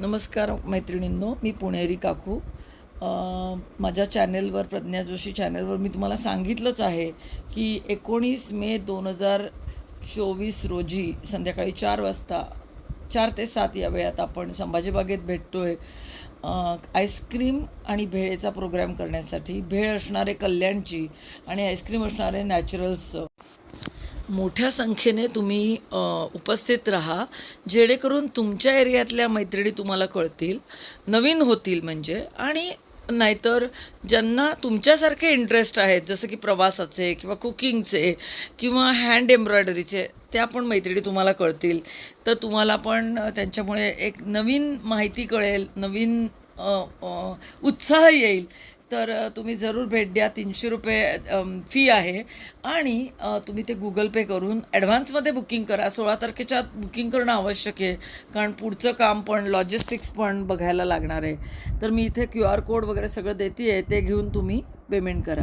नमस्कार मैत्रिणींनो मी पुणेरी काकू. माझ्या चॅनेलवर प्रज्ञा जोशी चॅनेलवर मी तुम्हाला सांगितलंच आहे की एकोणीस मे दोन हजार चोवीस रोजी संध्याकाळी चार वाजता चार ते सात या वेळात आपण संभाजीबागेत भेटतो आहे आईस्क्रीम आणि भेळेचा प्रोग्राम करण्यासाठी भेळ असणारे कल्याणची आणि आईस्क्रीम असणारे नॅचरल्सचं. मोठ्या संख्येने तुम्ही उपस्थित राहा जेणेकरून तुमच्या एरियातल्या मैत्रिणी तुम्हाला कळतील नवीन होतील म्हणजे. आणि नाहीतर ज्यांना तुमच्यासारखे इंटरेस्ट आहेत जसं की प्रवासाचे किंवा कुकिंगचे किंवा हँड एम्ब्रॉयडरीचे त्या पण मैत्रिणी तुम्हाला कळतील. तर तुम्हाला पण त्यांच्यामुळे एक नवीन माहिती कळेल नवीन उत्साह येईल. तर तुम्ही जरूर भेट द्या. तीनशे रुपये फी आहे. आणि तुम्ही ते गुगल पे करून ॲडव्हान्समध्ये बुकिंग करा. सोळा तारखेच्या बुकिंग करणं आवश्यक आहे. कारण पुढचं काम पण लॉजिस्टिक्स पण बघायला लागणार आहे. तर मी इथे क्यू आर कोड वगैरे सगळं देते आहे ते घेऊन तुम्ही पेमेंट करा.